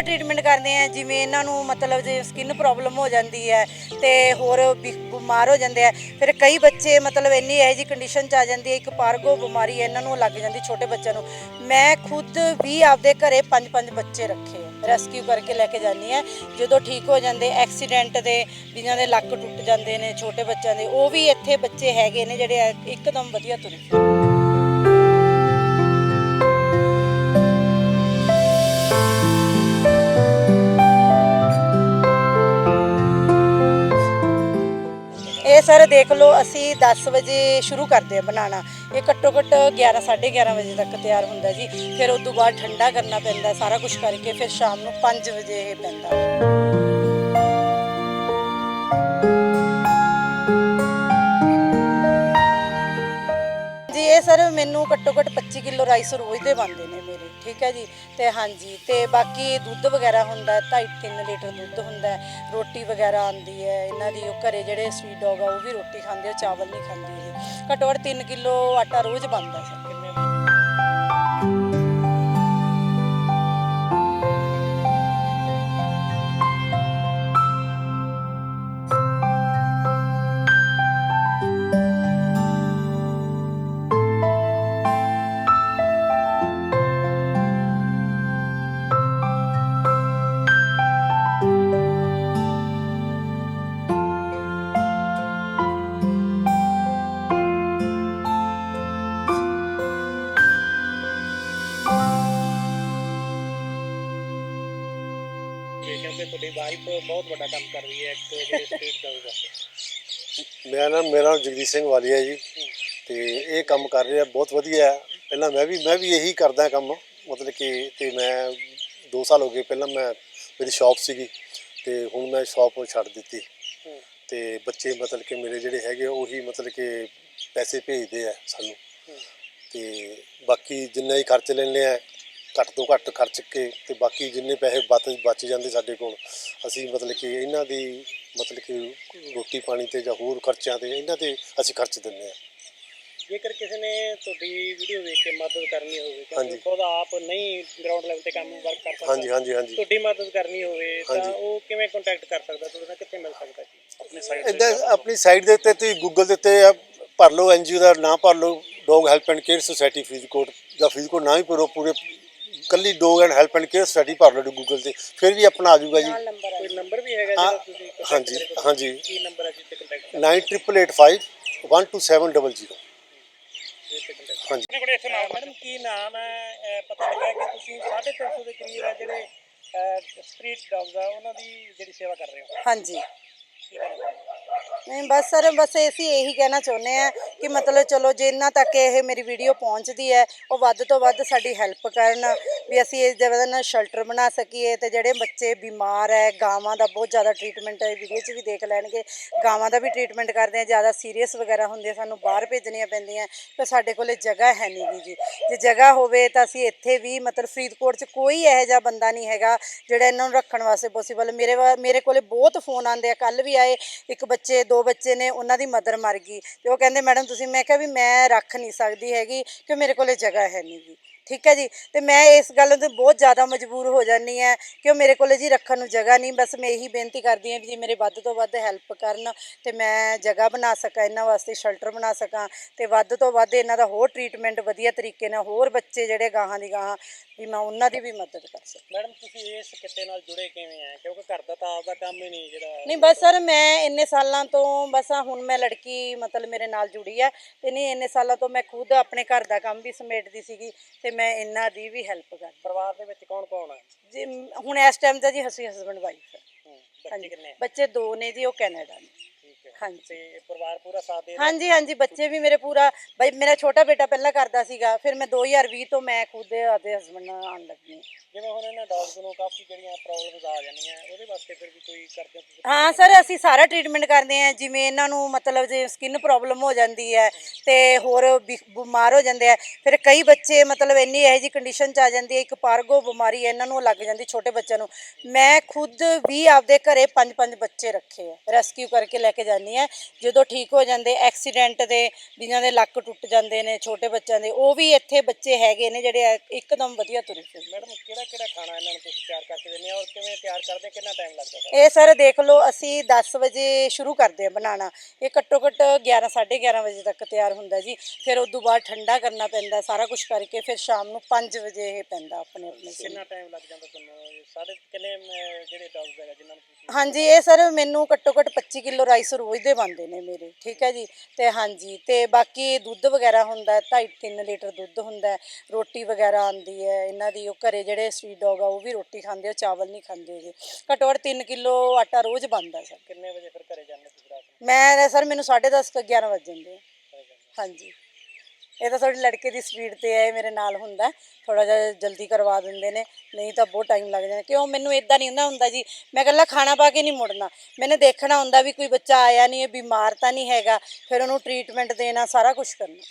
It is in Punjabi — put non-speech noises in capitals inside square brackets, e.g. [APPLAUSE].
ਸਾਰਾ ਟ੍ਰੀਟਮੈਂਟ ਕਰਦੇ ਆ, ਜਿਵੇਂ ਇਹਨਾਂ ਨੂੰ ਮਤਲਬ ਜੇ ਸਕਿਨ ਪ੍ਰੋਬਲਮ ਹੋ ਜਾਂਦੀ ਹੈ ਤੇ ਹੋਰ ਬਿ- ਬਿਮਾਰ ਹੋ ਜਾਂਦੇ ਆ, ਫਿਰ ਕਈ ਬੱਚੇ ਮਤਲਬ ਇੰਨੀ ਇਹੋ ਜਿਹੀ ਕੰਡੀਸ਼ਨ ਚ ਆ ਜਾਂਦੀ ਹੈ, ਇੱਕ ਪਾਰਗੋ ਬਿਮਾਰੀ ਹੈ ਇਹਨਾਂ ਨੂੰ ਲੱਗ ਜਾਂਦੀ ਛੋਟੇ ਬੱਚਿਆਂ ਨੂੰ ਮੈਂ ਖੁਦ ਵੀ ਆਪਦੇ ਘਰੇ ਪੰਜ ਪੰਜ ਬੱਚੇ ਰੱਖੇ ਰੈਸਕਿਊ ਕਰਕੇ ਲੈ ਕੇ ਜਾਂਦੀ ਹਾਂ ਜਦੋਂ ਠੀਕ ਹੋ ਜਾਂਦੇ ਐਕਸੀਡੈਂਟ ਦੇ ਜਿਨ੍ਹਾਂ ਦੇ ਲੱਕ ਟੁੱਟ ਜਾਂਦੇ ਨੇ, ਛੋਟੇ ਬੱਚਿਆਂ ਦੇ, ਉਹ ਵੀ ਇੱਥੇ ਬੱਚੇ ਹੈਗੇ ਨੇ ਜਿਹੜੇ ਐ- ਇੱਕਦਮ ਵਧੀਆ ਤੁਰੇ ਫਿਰਦੇ। ਇਹ ਸਰ ਦੇਖ ਲਓ, ਅਸੀਂ 10 ਵਜੇ ਸ਼ੁਰੂ ਕਰਦੇ ਆ ਬਣਾਉਣਾ। ਇਹ ਘੱਟੋ ਘੱਟ 11 11:30 ਵਜੇ ਤੱਕ ਤਿਆਰ ਹੁੰਦਾ ਜੀ। ਫਿਰ ਉਸ ਤੋਂ ਬਾਅਦ ਠੰਡਾ ਕਰਨਾ ਪੈਂਦਾ, ਸਾਰਾ ਕੁਝ ਕਰਕੇ ਫਿਰ ਸ਼ਾਮ ਨੂੰ 5 ਵਜੇ ਇਹ ਪੈਂਦਾ। ਜੀ ਸਰ ਮੈਨੂੰ ਘੱਟੋ ਘੱਟ 25 ਕਿਲੋ ਰਾਈਸ ਰੋਜ਼ ਦੇ ਬਣਦੇ ਨੇ ਮੇਰੇ, ਠੀਕ ਹੈ ਜੀ? ਤੇ ਹਾਂਜੀ, ਤੇ ਬਾਕੀ ਦੁੱਧ ਵਗੈਰਾ ਹੁੰਦਾ 2.5 3 ਲੀਟਰ ਦੁੱਧ ਹੁੰਦਾ, ਰੋਟੀ ਵਗੈਰਾ ਆਉਂਦੀ ਹੈ, ਇਹਨਾਂ ਦੀ ਉਹ ਘਰੇ ਜਿਹੜੇ ਸਵੀਟ ਡੌਗ ਆ, ਉਹ ਵੀ ਰੋਟੀ ਖਾਂਦੇ ਆ, ਚਾਵਲ ਨਹੀਂ ਖਾਂਦੇ ਜੀ ਘੱਟੋ ਘੱਟ 3 ਕਿਲੋ ਆਟਾ ਰੋਜ਼ ਬਣਦਾ ਸਰ। ਕਿਉਂਕਿ ਤੁਹਾਡੀ ਵਾਈਫ ਬਹੁਤ ਵੱਡਾ ਕੰਮ ਕਰ ਰਹੀ ਹੈ ਇੱਕ ਜਿਹੜੇ [LAUGHS] ਸਟਰੀਟ ਡੌਗ ਦਾ ਮੇਰਾ ਨਾਮ ਮੇਰਾ ਨਾਮ ਜਗਦੀਸ਼ ਸਿੰਘ ਵਾਲੀਆ ਜੀ ਤੇ ਇਹ ਕੰਮ ਕਰ ਰਿਹਾ ਬਹੁਤ ਵਧੀਆ ਹੈ। ਪਹਿਲਾਂ ਮੈਂ ਵੀ ਮੈਂ ਵੀ ਇਹੀ ਕਰਦਾ ਕੰਮ ਮਤਲਬ ਕਿ ਤੇ ਮੈਂ 2 ਸਾਲ ਹੋ ਗਏ ਪਹਿਲਾਂ ਮੈਂ ਮੇਰੀ ਸ਼ਾਪ ਸੀਗੀ ਤੇ ਹੁਣ ਮੈਂ ਸ਼ਾਪ ਛੱਡ ਦਿੱਤੀ। ਤੇ ਬੱਚੇ ਮਤਲਬ ਕਿ ਮੇਰੇ ਜਿਹੜੇ ਹੈਗੇ ਉਹੀ ਮਤਲਬ ਕਿ ਪੈਸੇ ਭੇਜਦੇ ਆ ਸਾਨੂੰ। ਤੇ ਬਾਕੀ ਜਿੰਨਾ ਹੀ ਖਰਚ ਲੈਂਦੇ ਆ ਘੱਟ ਤੋਂ ਘੱਟ ਖਰਚ ਕੇ ਤੇ ਬਾਕੀ ਜਿੰਨੇ ਪੈਸੇ ਬਚ ਬਚ ਜਾਂਦੇ ਸਾਡੇ ਕੋਲ ਅਸੀਂ ਮਤਲਬ ਕਿ ਇਹਨਾਂ ਦੀ ਮਤਲਬ ਕਿ ਰੋਟੀ ਪਾਣੀ ਤੇ ਜਾਂ ਹੋਰ ਖਰਚਿਆਂ ਤੇ ਇਹਨਾਂ ਤੇ ਅਸੀਂ ਖਰਚ ਦਿੰਦੇ ਆ ਜੇਕਰ ਕਿਸੇ ਨੇ ਤੁਹਾਡੀ ਵੀਡੀਓ ਵੇਖ ਕੇ ਮਦਦ ਕਰਨੀ ਹੋਵੇ ਕਿਉਂਕਿ ਹਾਂਜੀ। ਖੁਦ ਆਪ ਨਹੀਂ ਗਰਾਊਂਡ ਲੈਵਲ ਤੇ ਕੰਮ ਵਰਕ ਕਰ ਸਕਦਾ। ਹਾਂਜੀ ਹਾਂਜੀ। ਹਾਂਜੀ ਤੁਹਾਡੀ ਮਦਦ ਕਰਨੀ ਹੋਵੇ ਤਾਂ ਹਾਂਜੀ। ਉਹ ਕਿਵੇਂ ਕੰਟੈਕਟ ਕਰ ਸਕਦਾ? ਤੁਹਾਡੇ ਨਾਲ ਕਿੱਥੇ ਮਿਲ ਸਕਦਾ ਜੀ? ਆਪਣੀ ਸਾਈਟ ਇਦਾਂ ਆਪਣੀ ਸਾਈਟ ਦੇ ਉੱਤੇ ਤੁਸੀਂ ਗੂਗਲ ਦੇ ਉੱਤੇ ਆ, ਭਰ ਲਓ ਐਨਜੀਓ ਦਾ ਨਾਮ ਭਰ ਲਓ dog help and care society Faridkot ਜਾਂ ਫਰੀਦਕੋਟ ਨਾ ਹੀ ਭਰੋ ਪੂਰੇ ਕੱਲੀ dog and help and care society ਭਰ ਲਓ ਗੂਗਲ ਤੇ ਫਿਰ ਵੀ ਆਪਣਾ ਆ ਜਾਊਗਾ ਜੀ। ਨੰਬਰ ਕੋਈ ਨੰਬਰ ਵੀ ਹੈਗਾ ਹਾਂ, ਜਿਹੜਾ ਤੁਸੀਂ ਹਾਂਜੀ? ਹਾਂਜੀ। ਕੀ ਨੰਬਰ ਹੈ ਜਿੱਤੇ ਕੰਟੈਕਟ 9885 12700 ਹਾਂਜੀ। ਆਪਣੇ ਕੋਲ ਇੱਥੇ ਨਾਮ ਮੈਡਮ ਕੀ ਨਾਮ ਹੈ? ਪਤਾ ਲੱਗਾ ਕਿ ਤੁਸੀਂ 350 ਦੇ ਕਰੀਬ ਹੈ ਜਿਹੜੇ ਸਟਰੀਟ ਡੌਗਸ ਆ ਉਹਨਾਂ ਦੀ ਜਿਹੜੀ ਸੇਵਾ ਕਰ ਰਹੇ ਹੋ। ਹਾਂਜੀ। ਨਹੀਂ ਬਸ ਸਰ ਬਸ ਅਸੀਂ ਇਹੀ ਕਹਿਣਾ ਚਾਹੁੰਦੇ ਆ ਕਿ ਮਤਲਬ ਚਲੋ ਜੇ ਜਿੰਨਾ ਤੱਕ ਇਹ ਮੇਰੀ ਵੀਡੀਓ ਪਹੁੰਚਦੀ ਹੈ, ਉਹ ਵੱਧ ਤੋਂ ਵੱਧ ਸਾਡੀ ਹੈਲਪ ਕਰਨ, ਵੀ ਅਸੀਂ ਇਸ ਦੇ ਵਜ੍ਹਾ ਨਾਲ ਸ਼ੈਲਟਰ ਬਣਾ ਸਕੀਏ ਤੇ ਜਿਹੜੇ ਬੱਚੇ ਬਿਮਾਰ ਹੈ, ਗਾਵਾਂ ਦਾ ਬਹੁਤ ਜ਼ਿਆਦਾ ਟ੍ਰੀਟਮੈਂਟ ਹੈ ਵੀਡੀਓ 'ਚ ਵੀ ਦੇਖ ਲੈਣਗੇ। ਗਾਵਾਂ ਦਾ ਵੀ ਟ੍ਰੀਟਮੈਂਟ ਕਰਦੇ ਆ ਜ਼ਿਆਦਾ ਸੀਰੀਅਸ ਵਗੈਰਾ ਹੁੰਦੇ ਸਾਨੂੰ ਬਾਹਰ ਭੇਜਣੀਆਂ ਪੈਂਦੀਆਂ ਤੇ ਸਾਡੇ ਕੋਲੇ ਜਗ੍ਹਾ ਹੈ ਨਹੀਂ ਗੀ ਜੀ। ਜੇ ਜਗ੍ਹਾ ਹੋਵੇ ਤਾਂ ਅਸੀਂ ਇੱਥੇ ਵੀ ਮਤਲਬ ਫਰੀਦਕੋਟ 'ਚ ਕੋਈ ਇਹੋ ਜਿਹਾ ਬੰਦਾ ਨਹੀਂ ਹੈਗਾ, ਜਿਹੜਾ ਇਹਨਾਂ ਨੂੰ ਰੱਖਣ ਵਾਸਤੇ ਪੋਸੀਬਲ ਮੇਰੇ ਵਾ- ਮੇਰੇ ਕੋਲੇ ਬਹੁਤ ਫੋਨ ਆਉਂਦੇ ਆ ਕੱਲ ਵੀ ਆਏ, ਇੱਕ ਬੱਚੇ, ਦੋ ਬੱਚੇ ਨੇ, ਉਹਨਾਂ ਦੀ ਮਦਰ ਮਰ ਗਈ, ਤੇ ਉਹ ਕਹਿੰਦੇ, ਮੈਡਮ ਤੁਸੀਂ, ਮੈਂ ਕਿਹਾ ਵੀ ਮੈਂ ਰੱਖ ਨਹੀਂ ਸਕਦੀ ਹੈਗੀ ਕਿ ਮੇਰੇ ਕੋਲੇ ਜਗ੍ਹਾ ਹੈ ਨਹੀਂ ਜੀ ਠੀਕ ਹੈ ਜੀ? ਤੇ ਮੈਂ ਇਸ ਗੱਲ ਤੋਂ ਬਹੁਤ ਜ਼ਿਆਦਾ ਮਜਬੂਰ ਹੋ ਜਾਂਦੀ ਹਾਂ ਕਿ ਉਹ ਮੇਰੇ ਕੋਲੇ ਜੀ ਰੱਖਣ ਨੂੰ ਜਗ੍ਹਾ ਨਹੀਂ। ਬਸ ਮੈਂ ਇਹੀ ਬੇਨਤੀ ਕਰਦੀ ਹਾਂ ਵੀ ਜੀ ਮੇਰੇ ਵੱਧ ਤੋਂ ਵੱਧ ਹੈਲਪ ਕਰਨ ਤੇ ਮੈਂ ਜਗ੍ਹਾ ਬਣਾ ਸਕਾਂ, ਇਹਨਾਂ ਵਾਸਤੇ ਸ਼ੈਲਟਰ ਬਣਾ ਸਕਾਂ ਤੇ ਵੱਧ ਤੋਂ ਵੱਧ ਇਹਨਾਂ ਦਾ ਹੋਰ ਟ੍ਰੀਟਮੈਂਟ ਵਧੀਆ ਤਰੀਕੇ ਨਾਲ ਹੋਰ ਬੱਚੇ ਜਿਹੜੇ ਗਾਹਾਂ ਦੀ ਗਾਹਾਂ ਵੀ ਮੈਂ ਉਹਨਾਂ ਦੀ ਵੀ ਮਦਦ ਕਰ ਸਕਾਂ ਮੈਡਮ ਤੁਸੀਂ ਇਸ ਕਿੱਤੇ ਨਾਲ ਜੁੜੇ ਕਿਵੇਂ ਆ? ਕਿਉਂਕਿ ਘਰ ਦਾ ਤਾਂ ਆਪਦਾ ਕੰਮ ਹੀ ਨਹੀਂ ਜਿਹੜਾ ਨਹੀਂ ਬਸ ਸਰ ਮੈਂ ਇੰਨੇ ਸਾਲਾਂ ਤੋਂ ਬਸ ਆਹ ਹੁਣ ਮੈਂ ਲੜਕੀ ਮਤਲਬ ਮੇਰੇ ਨਾਲ ਜੁੜੀ ਆ ਤੇ ਨਹੀਂ ਇੰਨੇ ਸਾਲਾਂ ਤੋਂ ਮੈਂ ਖੁਦ ਆਪਣੇ ਘਰ ਦਾ ਕੰਮ ਵੀ ਸਮੇਟਦੀ ਸੀਗੀ ਤੇ ਮੈਂ ਇਹਨਾਂ ਦੀ ਵੀ ਹੈਲਪ ਕਰ ਪਰਿਵਾਰ ਦੇ ਵਿੱਚ ਕੌਣ ਕੌਣ ਆ? ਜੀ ਹੁਣ ਇਸ ਟਾਈਮ ਤਾਂ ਜੀ ਅਸੀਂ ਹਸਬੰਡ ਵਾਈਫ ਬੱਚੇ ਕਿੰਨੇ? ਬੱਚੇ ਦੋ ਨੇ ਜੀ ਉਹ ਕੈਨੇਡਾ ਨੇ। ਹਾਂਜੀ। ਤੇ ਪਰਿਵਾਰ ਪੂਰਾ ਸਾਥ ਦੇ ਰਿਹਾ? ਹਾਂਜੀ ਹਾਂਜੀ ਬੱਚੇ ਵੀ ਮੇਰੇ ਪੂਰਾ ਬਈ ਮੇਰਾ ਛੋਟਾ ਬੇਟਾ ਪਹਿਲਾਂ ਕਰਦਾ ਸੀਗਾ ਫਿਰ ਮੈਂ 2020 ਤੋਂ ਮੈਂ ਖੁਦ ਆਪਦੇ ਹਸਬੰਡ ਨਾਲ ਆਉਣ ਲੱਗੀ ਹਾਂ ਜਿਵੇਂ ਹੁਣ ਇਹਨਾਂ ਡੌਗਸ ਨੂੰ ਕਾਫੀ ਜਿਹੜੀਆਂ ਪ੍ਰੋਬਲਮਸ ਆ ਜਾਂਦੀਆਂ ਉਹਦੇ ਵਾਸਤੇ ਫਿਰ ਵੀ ਕੋਈ ਕਰਦੇ ਹੋ ਤੁਸੀਂ ਹਾਂ ਸਰ ਅਸੀਂ ਸਾਰਾ ਟ੍ਰੀਟਮੈਂਟ ਕਰਦੇ ਹਾਂ ਜਿਵੇਂ ਇਹਨਾਂ ਨੂੰ ਮਤਲਬ ਜੇ ਸਕਿਨ ਪ੍ਰੋਬਲਮ ਹੋ ਜਾਂਦੀ ਹੈ ਤੇ ਹੋਰ ਬਿ- ਬਿਮਾਰ ਹੋ ਜਾਂਦੇ ਆ ਫਿਰ ਕਈ ਬੱਚੇ ਮਤਲਬ ਇੰਨੀ ਇਹੋ ਜੀ ਕੰਡੀਸ਼ਨ ਚ ਆ ਜਾਂਦੀ ਹੈ ਇੱਕ ਪਾਰਗੋ ਬਿਮਾਰੀ ਹੈ ਇਹਨਾਂ ਨੂੰ ਲੱਗ ਜਾਂਦੀ ਛੋਟੇ ਬੱਚਿਆਂ ਨੂੰ ਮੈਂ ਖੁਦ ਵੀ ਆਪਦੇ ਘਰੇ ਪੰਜ ਪੰਜ ਬੱਚੇ ਰੱਖੇ ਆ ਰੈਸਕਿਊ ਕਰਕੇ ਲੈ ਕੇ ਜਾਂਦੀ ਨਹੀਂ ਹੈ ਜਦੋਂ ਠੀਕ ਹੋ ਜਾਂਦੇ ਐਕਸੀਡੈਂਟ ਦੇ ਜਿਨ੍ਹਾਂ ਦੇ ਲੱਕ ਟੁੱਟ ਜਾਂਦੇ ਨੇ ਛੋਟੇ ਬੱਚਿਆਂ ਦੇ ਉਹ ਵੀ ਇੱਥੇ ਬੱਚੇ ਹੈਗੇ ਨੇ ਜਿਹੜੇ ਇੱਕਦਮ ਵਧੀਆ ਤੁਰੇ ਫਿਰਦੇ ਮੈਡਮ ਕਿਹੜਾ ਕਿਹੜਾ ਖਾਣਾ ਇਹਨਾਂ ਨੂੰ ਤੁਸੀਂ ਤਿਆਰ ਕਰਕੇ ਦਿੰਦੇ ਆ ਔਰ ਕਿਵੇਂ ਤਿਆਰ ਕਰਦੇ? ਕਿੰਨਾ ਟਾਈਮ ਲੱਗਦਾ ਇਹ ਸਰ ਦੇਖ ਲਓ ਅਸੀਂ 10 ਵਜੇ ਸ਼ੁਰੂ ਕਰਦੇ ਆ ਬਣਾਉਣਾ। ਇਹ ਘੱਟੋ ਘੱਟ 11 11:30 ਵਜੇ ਤੱਕ ਤਿਆਰ ਹੁੰਦਾ ਜੀ। ਫਿਰ ਉਸ ਤੋਂ ਬਾਅਦ ਠੰਡਾ ਕਰਨਾ ਪੈਂਦਾ ਸਾਰਾ ਕੁਝ ਕਰਕੇ ਫਿਰ ਸ਼ਾਮ ਨੂੰ 5 ਵਜੇ ਇਹ ਪੈਂਦਾ ਆਪਣੇ ਆਪਣੇ ਕਿੰਨਾ ਟਾਈਮ ਲੱਗ ਜਾਂਦਾ ਤੁਹਾਨੂੰ? ਕਿੰਨੇ ਜਿਹੜੇ ਡੌਗਸ ਹੈਗਾ ਜਿਨ੍ਹਾਂ ਨੂੰ ਹਾਂਜੀ ਇਹ ਸਰ ਮੈਨੂੰ ਘੱਟੋ ਘੱਟ 25 ਕਿਲੋ ਰਾਈਸ ਰੋਜ਼ ਦੇ ਬਣਦੇ ਨੇ ਮੇਰੇ ਠੀਕ ਹੈ ਜੀ? ਤੇ ਹਾਂਜੀ ਤੇ ਬਾਕੀ ਦੁੱਧ ਵਗੈਰਾ ਹੁੰਦਾ 2.5 3 ਲੀਟਰ ਦੁੱਧ ਹੁੰਦਾ ਹੈ, ਰੋਟੀ ਵਗੈਰਾ ਆਉਂਦੀ ਹੈ ਇਹਨਾਂ ਦੀ ਉਹ ਘਰੇ ਜਿਹੜੇ ਸਟਰੀਟ ਡੌਗ ਆ ਉਹ ਵੀ ਰੋਟੀ ਖਾਂਦੇ ਆ ਚਾਵਲ ਨਹੀਂ ਖਾਂਦੇ ਜੀ ਘੱਟੋ ਘੱਟ 3 ਕਿਲੋ ਆਟਾ ਰੋਜ਼ ਬਣਦਾ ਸਰ ਕਿੰਨੇ ਵਜੇ ਫਿਰ ਘਰੇ ਜਾਂਦੇ ਤੁਸੀਂ ਰਾਤ ਨੂੰ? ਮੈਂ ਸਰ ਮੈਨੂੰ 10:30 ਕ 11 ਵਜ ਜਾਂਦੇ? ਹਾਂਜੀ। ਇਹ ਤਾਂ ਤੁਹਾਡੇ ਲੜਕੇ ਦੀ ਸਪੀਡ ਤੇ ਹੈ, ਇਹ ਮੇਰੇ ਨਾਲ ਹੁੰਦਾ ਥੋੜਾ ਜਿਹਾ ਜਲਦੀ ਕਰਵਾ ਦਿੰਦੇ ਨੇ, ਨਹੀਂ ਤਾਂ ਬਹੁਤ ਟਾਈਮ ਲੱਗ ਜਾਂਦਾ। ਕਿਉਂ? ਮੈਨੂੰ ਇਦਾਂ ਨਹੀਂ ਹੁੰਦਾ ਹੁੰਦਾ ਜੀ, ਮੈਂ ਇਕੱਲਾ ਖਾਣਾ ਪਾ ਕੇ ਨਹੀਂ ਮੁੜਨਾ। ਮੈਨੇ ਦੇਖਣਾ ਹੁੰਦਾ ਵੀ ਕੋਈ ਬੱਚਾ ਆਇਆ ਨਹੀਂ, ਇਹ ਬਿਮਾਰ ਤਾਂ ਨਹੀਂ ਹੈਗਾ, ਫਿਰ ਉਹਨੂੰ ਟ੍ਰੀਟਮੈਂਟ ਦੇਣਾ, ਸਾਰਾ ਕੁਝ ਕਰਨਾ।